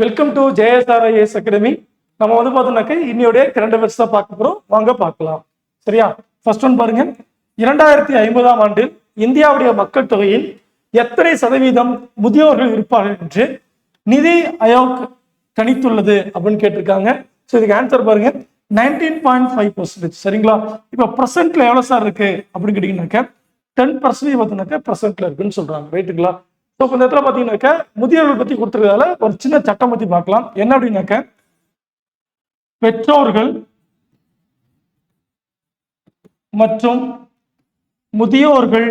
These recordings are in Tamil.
வெல்கம் டு ஜேஎஸ்ஆர்ஐஎஸ் அகாடமி நம்ம வந்து பார்த்தோம்னாக்க இன்னையோடைய கரண்ட் அஃபேர்ஸ் தான் பார்க்க போகிறோம் வாங்க பார்க்கலாம். சரியா? ஃபர்ஸ்ட் ஒன் பாருங்க. இரண்டாயிரத்தி ஐம்பதாம் ஆண்டில் இந்தியாவுடைய மக்கள் தொகையில் எத்தனை சதவீதம் முதியோர்கள் இருப்பார்கள் என்று நிதி ஆயோக் கணித்துள்ளது அப்படின்னு கேட்டிருக்காங்க. ஸோ இதுக்கு ஆன்சர் பாருங்க. நைன்டீன் பாயிண்ட் ஃபைவ் பர்சன்டேஜ் சரிங்களா? இப்போ ப்ரெசென்ட்ல எவ்வளோ சார் இருக்கு அப்படின்னு கேட்டீங்கன்னாக்க டென் பர்சன்டேஜ் பார்த்தீங்கன்னாக்கா ப்ரெசென்ட்ல இருக்குன்னு சொல்றாங்க. ரைட்டுங்களா ஸோ இந்த இடத்துல பார்த்தீங்கன்னாக்க முதியோர்கள் பத்தி கொடுத்துருக்கதால ஒரு சின்ன சட்டம் பத்தி பார்க்கலாம். என்ன அப்படின்னாக்க பெற்றோர்கள் மற்றும் முதியோர்கள்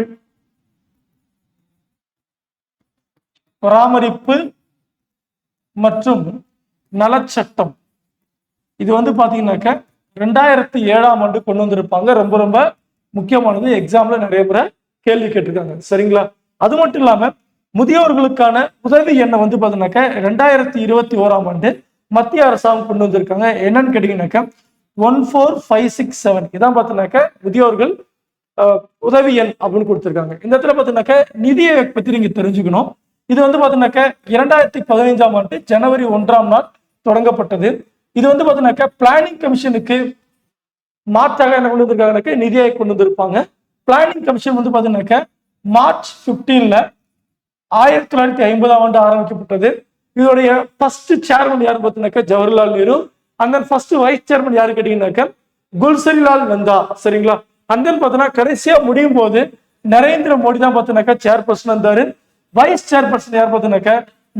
பராமரிப்பு மற்றும் நலச்சட்டம். இது வந்து பாத்தீங்கன்னாக்க ரெண்டாயிரத்தி ஏழாம் ஆண்டு கொண்டு வந்திருப்பாங்க. ரொம்ப ரொம்ப முக்கியமானது. எக்ஸாம்ல நிறைய முறை கேள்வி கேட்டிருக்காங்க. சரிங்களா? அது மட்டும் இல்லாம முதியோர்களுக்கான உதவி எண்ணை வந்து பார்த்தீங்கன்னாக்க ரெண்டாயிரத்தி இருபத்தி ஓராம் ஆண்டு மத்திய அரசாங்கம் கொண்டு வந்திருக்காங்க. என்னன்னு கேட்டீங்கன்னாக்கா one four five six seven. இதான் பார்த்தீங்கன்னாக்க முதியோர்கள் உதவி எண் அப்படின்னு கொடுத்துருக்காங்க. இந்த இடத்துல பார்த்தீங்கன்னாக்க நிதியை பற்றி நீங்கள் தெரிஞ்சுக்கணும். இது வந்து பார்த்தீங்கன்னாக்க இரண்டாயிரத்தி பதினைஞ்சாம் ஆண்டு ஜனவரி ஒன்றாம் நாள் தொடங்கப்பட்டது. இது வந்து பார்த்தீங்கன்னாக்க பிளானிங் கமிஷனுக்கு மாற்றாக என்ன கொண்டு வந்திருக்காங்கனாக்க நிதியை கொண்டு வந்திருப்பாங்க. பிளானிங் கமிஷன் வந்து பார்த்தீங்கன்னாக்க மார்ச் 15ல ஆயிரத்தி தொள்ளாயிரத்தி ஐம்பதாம் ஆண்டு ஆரம்பிக்கப்பட்டது. இதோடைய ஃபர்ஸ்ட் சேர்மன் யார் பார்த்தீங்கன்னாக்கா ஜவஹர்லால் நேரு. அந்த ஃபர்ஸ்ட் வைஸ் சேர்மன் யாரு கேட்டீங்கன்னாக்க குல்சரிலால் நந்தா. சரிங்களா? அந்த பார்த்தோன்னா கடைசியா முடியும் போது நரேந்திர மோடி தான் பார்த்தீங்கன்னாக்கா சேர்பர்சன் இருந்தாரு. வைஸ் சேர்பர்சன் யார் பார்த்தீங்கன்னாக்க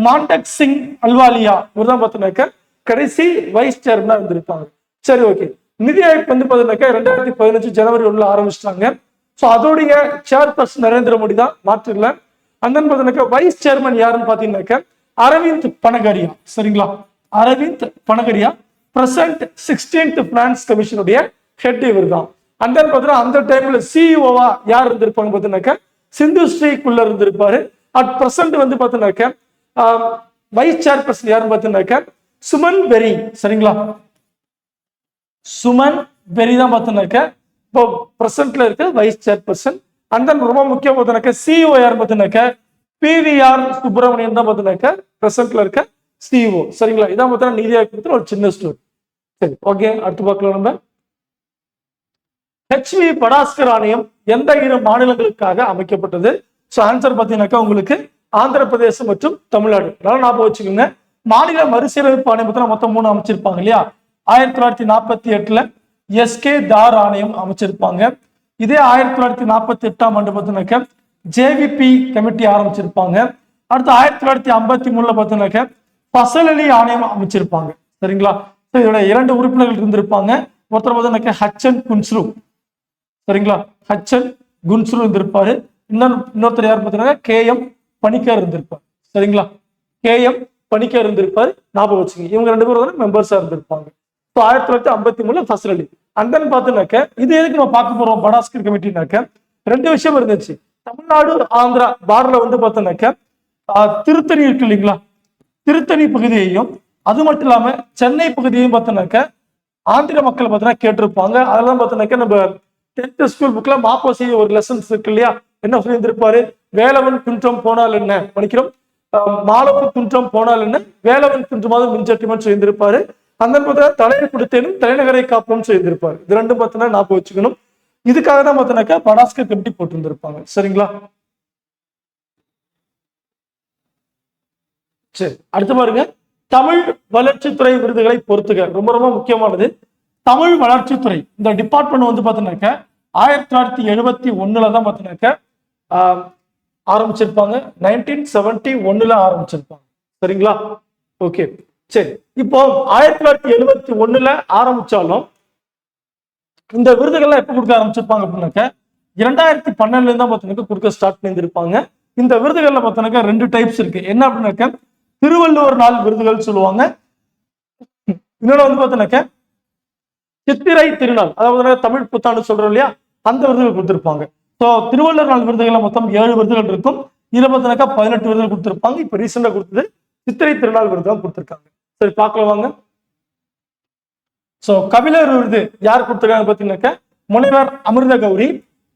மாண்டக் சிங் அல்வாலியா. இவர் தான் பார்த்தீங்கன்னாக்க கடைசி வைஸ் சேர்மனா இருந்திருப்பாங்க சரி ஓகே. நிதி ஆயோக் வந்து பார்த்தீங்கன்னாக்கா ரெண்டாயிரத்தி பதினஞ்சு ஜனவரி ஒண்ணுல ஆரம்பிச்சிட்டாங்க. ஸோ அதோடைய சேர்பர்சன் நரேந்திர மோடி தான். மாற்றிடல அந்த பார்த்தீங்கன்னாக்கா வைஸ் சேர்மன் யாருன்னு பார்த்தீங்கன்னாக்க அரவிந்த் பனகரியா சரிங்களா? Arvind Panagariya present sixteenth plans கமிஷனுடைய head இவர் தான் அந்த பார்த்தீங்கன்னா அந்த டைம்ல சிஇஓவா யார் இருந்திருப்பாங்க பார்த்தீங்கன்னாக்க சிந்து ஸ்ரீக்குள்ள இருந்திருப்பாரு. அட் பிரசன்ட் வந்து பார்த்தீங்கன்னாக்க வைஸ் சேர்பர்சன் யாருன்னு பார்த்தீங்கன்னாக்க சுமன் பெரி. சரிங்களா? சுமன் பெரி தான் பார்த்தீங்கன்னாக்க இப்போ பிரசன்ட்ல இருக்க வைஸ் சேர்பர்சன் அண்ட் ரொம்ப முக்கியம் பார்த்தீங்கன்னாக்க சிஇஓ யார் பார்த்தீங்கன்னாக்க பிவிஆர் சுப்பிரமணியன் தான் பார்த்தீங்கன்னாக்க பிரசன்ட்ல இருக்க சிஇஓ சரிங்களா? இதான் பார்த்தீங்கன்னா நீதி ஆயோக் ஒரு சின்ன ஸ்டோரி சரி ஓகே அடுத்து பார்க்கலாம் நம்ம. ஹெச்வி படாஸ்கர் ஆணையம் எந்த இரு மாநிலங்களுக்காக அமைக்கப்பட்டது? ஸோ ஆன்சர் பார்த்தீங்கன்னாக்கா உங்களுக்கு ஆந்திர பிரதேசம் மற்றும் தமிழ்நாடு. அதனால ஞாபகம் வச்சுக்கோங்க. மாநில மறுசீரமைப்பு ஆணையம் பார்த்தா மொத்தம் மூணு அமைச்சிருப்பாங்க இல்லையா? ஆயிரத்தி தொள்ளாயிரத்தி நாற்பத்தி எட்டுல எஸ்கே தார் ஆணையம் அமைச்சிருப்பாங்க. இதே ஆயிரத்தி தொள்ளாயிரத்தி நாற்பத்தி எட்டாம் ஆண்டு பார்த்தீங்கன்னாக்க ஜேவிபி கமிட்டி ஆரம்பிச்சிருப்பாங்க. அடுத்து ஆயிரத்தி தொள்ளாயிரத்தி ஐம்பத்தி மூணுல பார்த்தீங்கன்னாக்க பசலலி ஆணையம் அமைச்சிருப்பாங்க. சரிங்களா? So இதோட இரண்டு உறுப்பினர்கள் இருந்திருப்பாங்க. ஒருத்தர் பார்த்தீங்கன்னாக்க ஹச்சன் குன்ஸ்ரு சரிங்களா? ஹச்சன் குன்ஸ்ரு இருந்திருப்பாரு. இன்னொரு இன்னொருத்தர் யார் பார்த்தீங்கன்னா கே எம் பணிக்கர் இருந்திருப்பார். சரிங்களா? கே எம் பணிக்கர் இருந்திருப்பாரு. ஞாபகம் வச்சுங்க இவங்க ரெண்டு பேரும் மெம்பர்ஸா இருந்திருப்பாங்க. ஸோ ஆயிரத்தி தொள்ளாயிரத்தி ஐம்பத்தி மூணுல ஃபர்ஸ்ட் அண்ட் தென் பார்த்துனாக்க இது எதுக்கு நம்ம பார்க்க போறோம்? படாஸ்கர் கமிட்டினாக்க ரெண்டு விஷயம் இருந்துச்சு. தமிழ்நாடு ஆந்திரா பார்டர்ல வந்து பார்த்தோம்னாக்க திருத்தணி இருக்கு இல்லைங்களா? திருத்தணி பகுதியையும் அது மட்டும் இல்லாம சென்னை பகுதியையும் பார்த்தோம்னாக்க ஆந்திர மக்கள் பார்த்தீங்கன்னா கேட்டிருப்பாங்க. அதெல்லாம் பார்த்தோம்னாக்க நம்ம டென்த் ஸ்கூல் புக்ல மாப்போசி ஒரு லெசன்ஸ் இருக்கு இல்லையா? என்ன சொல்லியிருந்திருப்பாரு? வேலவன் குன்றம் போனால் என்ன? படிக்கிறோம் ஆஹ், மாலப்பு குன்றம் போனால் என்ன? வேலவன் குன்றமாவது மின்சட்டிமன் சொல்லியிருந்திருப்பாரு. அந்த பார்த்தா தலையை கொடுத்தேனும் தலைநகரை காப்போம் செய்திருப்பார் இது ரெண்டும் பார்த்தோன்னா ஞாபகம் வச்சுக்கணும். இதுக்காக தான் பார்த்தோன்னாக்கா படாஸ்கர் கமிட்டி போட்டிருந்திருப்பாங்க. சரிங்களா? சரி அடுத்து பாருங்க. தமிழ் வளர்ச்சித்துறை விருதுகளை பொறுத்துக. ரொம்ப ரொம்ப முக்கியமானது. தமிழ் வளர்ச்சித்துறை. இந்த டிபார்ட்மெண்ட் வந்து பார்த்தீங்கன்னாக்க ஆயிரத்தி தொள்ளாயிரத்தி எழுபத்தி ஒண்ணுல தான் பார்த்தீங்கன்னாக்க ஆரம்பிச்சிருப்பாங்க. நைன்டீன் செவன்டி ஒன்னுல ஆரம்பிச்சிருப்பாங்க. சரிங்களா? ஓகே சரி இப்போ ஆயிரத்தி தொள்ளாயிரத்தி எழுபத்தி ஒண்ணுல ஆரம்பிச்சாலும் இந்த விருதுகள்லாம் எப்போ கொடுக்க ஆரம்பிச்சிருப்பாங்க அப்படின்னாக்க இரண்டாயிரத்தி பன்னெண்டுல இருந்தா பார்த்தீங்கன்னா கொடுக்க ஸ்டார்ட் பண்ணியிருப்பாங்க இந்த விருதுகள்ல பார்த்தீங்கன்னா ரெண்டு டைப்ஸ் இருக்கு. என்ன அப்படின்னாக்க திருவள்ளுவர் நாள் விருதுகள் சொல்லுவாங்க. இன்னொன்று வந்து பார்த்தீங்கன்னாக்க சித்திரை திருநாள் அதாவது தமிழ் புத்தாண்டு சொல்றோம் இல்லையா? அந்த விருதுகள் கொடுத்துருப்பாங்க. ஸோ திருவள்ளுவர் நாள் விருதுகள் மொத்தம் ஏழு விருதுகள் இருக்கும். இதுல பார்த்தீங்கன்னாக்கா பதினெட்டு விருதுகள் கொடுத்துருப்பாங்க. இப்போ ரீசெண்டாக கொடுத்தது சித்திரை திருநாள் விருதுகள் கொடுத்துருக்காங்க. சரி பார்க்கலாம் வாங்க. சோ கபிலர் விருது யார் கொடுத்துருக்காங்க பார்த்தீங்கன்னாக்க முனைவர் அமிர்த கௌரி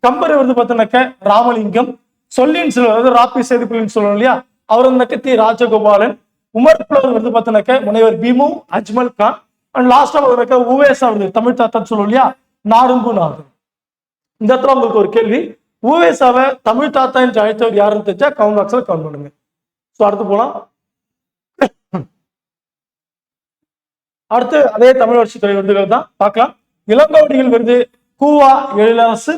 கம்பர் விருது பார்த்தீங்கன்னாக்க ராமலிங்கம் சொல்லின்னு சொல்லுவார் அதாவது ராப்பி சேதுப்பிள்ளைன்னு சொல்லுவோம் இல்லையா? அவர் வந்து தி ராஜகோபாலன் உமர் புலவர் வந்து பார்த்தீங்கன்னாக்க முனைவர் பீமு அஜ்மல் கான் அண்ட் லாஸ்டா பார்த்தீங்கன்னாக்க உவேசா வருது தமிழ் தாத்தான்னு சொல்லுவோம் இல்லையா? நாரும்பு நாதன் இந்த இடத்துல உங்களுக்கு ஒரு கேள்வி. உவேசாவை தமிழ் தாத்தா என்று அழைத்தவர் யாருன்னு தெரிஞ்சா கவுண்ட் பாக்ஸில் கவுண்ட் பண்ணுங்க. ஸோ அடுத்து போகலாம் அடுத்து அதே தமிழ் வளர்ச்சித்துறை விருதுகள் தான். பார்க்கலாம். இளங்கோடிகள் விருது கூவா எழிலரசு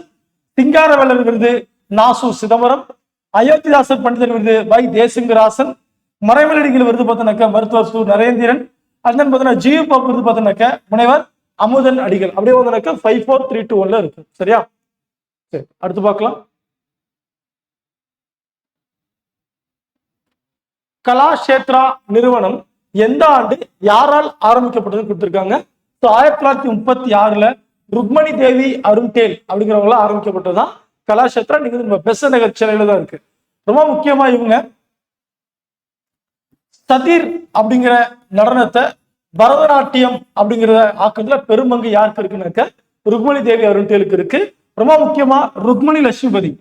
சிங்காரவேலர் விருது நாசு சிதம்பரம் அயோத்திதாசன் பண்டிதர் விருது வை தேசிங்கராசன் மறைமலடிகள் விருது பார்த்தனாக்க மருத்துவர் சு நரேந்திரன் அண்ணன் then பார்த்தீங்கன்னா ஜியு பாப் விருது பார்த்தனாக்க முனைவர் அமுதன் அடிகள். அப்படியே வந்தனாக்க ஃபைவ் ஃபோர் த்ரீ டூ ஒன்ல இருக்கு. சரியா? சரி அடுத்து பார்க்கலாம். கலாஷேத்ரா நிறுவனம் எந்த ஆண்டு யாரால் ஆரம்பிக்கப்பட்டது கொடுத்திருக்காங்க? ஸோ ஆயிரத்தி தொள்ளாயிரத்தி முப்பத்தி ஆறுல ருக்மணி தேவி அருண்டேல் அப்படிங்கிறவங்களாம் ஆரம்பிக்கப்பட்டதுதான் கலாஷேத்ரா நீங்க நம்ம பெச நகர் தான் இருக்கு. ரொம்ப முக்கியமா இவங்க சதீர் அப்படிங்கிற நடனத்தை பரதநாட்டியம் அப்படிங்கிற ஆக்கத்துல பெருமங்கு யாருக்கு இருக்குன்னாக்க ருக்மணி தேவி அருண்டேலுக்கு இருக்கு. ரொம்ப முக்கியமா ருக்மணி லட்சுமிபதி.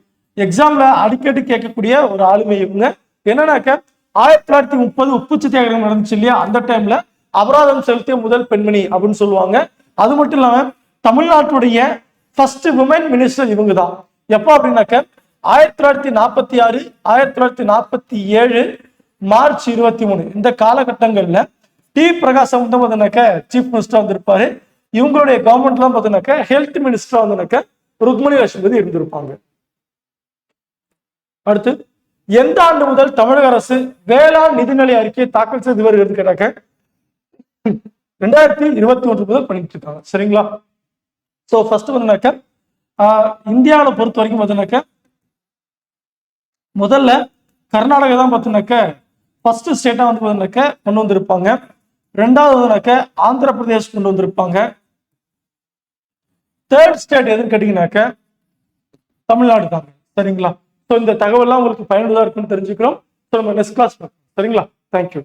எக்ஸாம்ல அடிக்கடி கேட்கக்கூடிய ஒரு ஆளுமை இவங்க. என்னன்னாக்க ஆயிரத்தி தொள்ளாயிரத்தி முப்பது உப்பு சத்தியாகிரகம் நடந்துச்சு இல்லையா? அந்த டைம்ல அபராதம் செலுத்திய முதல் பெண்மணி அப்படின்னு சொல்லுவாங்க. அது மட்டும் இல்லாம தமிழ்நாட்டுடைய ஃபர்ஸ்ட் உமன் மினிஸ்டர் இவங்க தான் எப்போ அப்படின்னாக்க ஆயிரத்தி தொள்ளாயிரத்தி நாற்பத்தி ஆறு ஆயிரத்தி தொள்ளாயிரத்தி நாற்பத்தி ஏழு மார்ச் இருபத்தி மூணு. இந்த காலகட்டங்கள்ல டி. பிரகாசம் வந்து பார்த்தீங்கன்னாக்க சீஃப் மினிஸ்டர் வந்திருப்பாரு. இவங்களுடைய கவர்மெண்ட்லாம் பார்த்தீங்கன்னாக்க ஹெல்த் மினிஸ்டர் வந்தனாக்க ருக்மணி லட்சுமதி இருந்திருப்பாங்க. அடுத்து எந்த ஆண்டு முதல் தமிழக அரசு வேளாண் நிதிநிலை அறிக்கையை தாக்கல் செய்து வருகிறது கேட்டாக்க? ரெண்டாயிரத்தி இருபத்தி ஒன்று முதல் பண்ணிட்டு இருக்காங்க. சரிங்களா? ஸோ ஃபர்ஸ்ட் வந்துனாக்க இந்தியாவில் பொறுத்த வரைக்கும் பார்த்தீங்கன்னாக்க முதல்ல கர்நாடகா தான் பார்த்தீங்கன்னாக்க ஃபர்ஸ்ட் ஸ்டேட்டா வந்து பார்த்தீங்கன்னாக்க கொண்டு வந்திருப்பாங்க. ரெண்டாவது வந்துனாக்க ஆந்திர பிரதேஷ் கொண்டு வந்திருப்பாங்க. தேர்ட் ஸ்டேட் எதுன்னு கேட்டீங்கன்னாக்க தமிழ்நாடு தாங்க. சரிங்களா? ஸோ இந்த தகவல்லாம் உங்களுக்கு பயனுள்ளதா இருக்குன்னு தெரிஞ்சுக்கிறோம். ஸோ நம்ம நெக்ஸ்ட் கிளாஸ் சரிங்களா? தேங்க்யூ